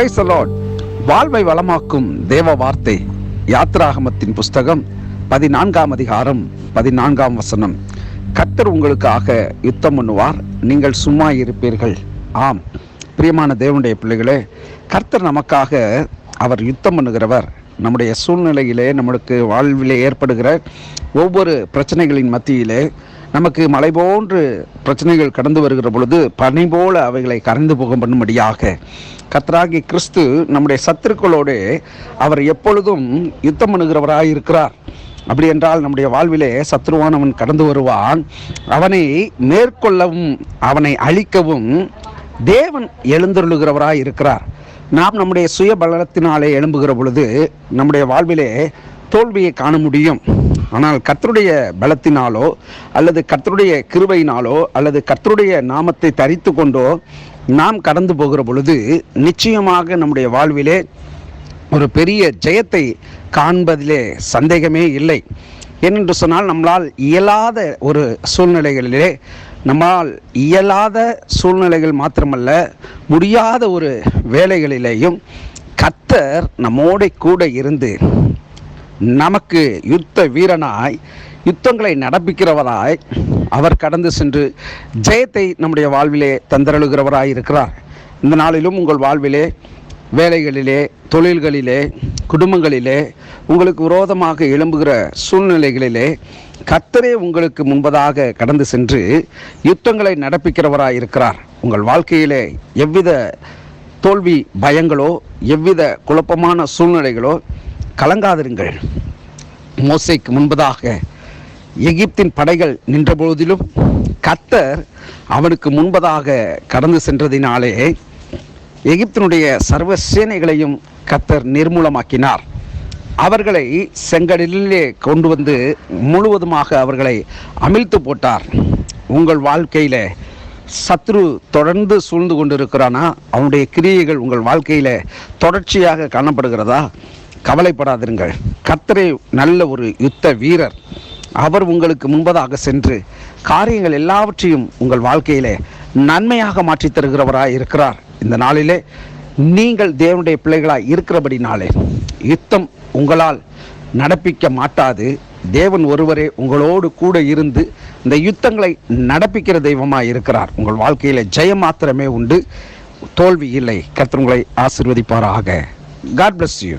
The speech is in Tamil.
பிரைஸ் வாழ்வை வளமாக்கும் தேவ வார்த்தை யாத்ராகமத்தின் புஸ்தகம் பதினான்காம் அதிகாரம் பதினான்காம் வசனம். கர்த்தர் உங்களுக்காக யுத்தம் பண்ணுவார் நீங்கள் சும்மா இருப்பீர்கள். ஆம். பிரியமான தேவனுடைய பிள்ளைகளே கர்த்தர் நமக்காக அவர் யுத்தம் பண்ணுகிறவர். நம்முடைய சூழ்நிலையிலே நம்மளுக்கு வாழ்விலே ஏற்படுகிற ஒவ்வொரு பிரச்சனைகளின் மத்தியிலே நமக்கு மலை போன்று பிரச்சனைகள் கடந்து வருகிற பொழுது பனி போல அவைகளை கரைந்து போக பண்ணும்படியாக கத்ராகி கிறிஸ்து நம்முடைய சத்துருக்களோடு அவர் எப்பொழுதும் யுத்தம் பண்ணுகிறவராய் இருக்கிறார். அப்படி என்றால் நம்முடைய வாழ்விலே சத்ருவானவன் கடந்து வருவான். அவனை மேற்கொள்ளவும் அவனை அழிக்கவும் தேவன் எழுந்தருளுகிறவராய் இருக்கிறார். நாம் நம்முடைய சுய பலத்தினாலே எழும்புகிற பொழுது நம்முடைய வாழ்விலே தோல்வியை காண முடியும். ஆனால் கர்த்தருடைய பலத்தினாலோ அல்லது கர்த்தருடைய கிருபையினாலோ அல்லது கர்த்தருடைய நாமத்தை தரித்து கொண்டோ நாம் கடந்து போகிற பொழுது நிச்சயமாக நம்முடைய வாழ்விலே ஒரு பெரிய ஜெயத்தை காண்பதிலே சந்தேகமே இல்லை. ஏனென்று சொன்னால் நம்மளால் இயலாத ஒரு சூழ்நிலைகளிலே நம்மால் இயலாத சூழ்நிலைகள் மாத்திரமல்ல முடியாத ஒரு வேலைகளிலேயும் கத்தர் நம்மோட கூட இருந்து நமக்கு யுத்த வீரனாய் யுத்தங்களை நடப்பிக்கிறவராய் அவர் கடந்து சென்று ஜெயத்தை நம்முடைய வாழ்விலே தந்தரழுகிறவராய் இருக்கிறார். இந்த நாளிலும் உங்கள் வாழ்விலே வேலைகளிலே தொழில்களிலே குடும்பங்களிலே உங்களுக்கு விரோதமாக எழும்புகிற சூழ்நிலைகளிலே கத்தரே உங்களுக்கு முன்பதாக கடந்து சென்று யுத்தங்களை நடப்பிக்கிறவராய் இருக்கிறார். உங்கள் வாழ்க்கையிலே எவ்வித தோல்வி பயங்களோ எவ்வித குழப்பமான சூழ்நிலைகளோ கலங்காதிருங்கள். மோசைக்கு முன்பதாக எகிப்தின் படைகள் நின்றபோதிலும் கத்தர் அவனுக்கு முன்பதாக கடந்து சென்றதினாலே எகிப்தினுடைய சர்வ சேனைகளையும் கத்தர் நிர்மூலமாக்கினார். அவர்களை செங்கடலிலே கொண்டு வந்து முழுவதுமாக அவர்களை அமிழ்த்து போட்டார். உங்கள் வாழ்க்கையில் சத்ரு தொடர்ந்து சூழ்ந்து கொண்டிருக்கிறானா? அவனுடைய கிரியைகள் உங்கள் வாழ்க்கையில் தொடர்ச்சியாக காணப்படுகிறதா? கவலைப்படாதிருங்கள். கத்தரே நல்ல ஒரு யுத்த வீரர். அவர் உங்களுக்கு முன்பதாக சென்று காரியங்கள் எல்லாவற்றையும் உங்கள் வாழ்க்கையிலே நன்மையாக மாற்றித் தருகிறவராய் இருக்கிறார். இந்த நாளிலே நீங்கள் தேவனுடைய பிள்ளைகளாய் இருக்கிறபடினாலே யுத்தம் உங்களால் நடப்பிக்க மாட்டாது. தேவன் ஒருவரே உங்களோடு கூட இருந்து இந்த யுத்தங்களை நடப்பிக்கிற தெய்வமாக இருக்கிறார். உங்கள் வாழ்க்கையில ஜெயம் மாத்திரமே உண்டு. தோல்வி இல்லை. கர்த்தர் ஆசிர்வதிப்பாராக. God bless you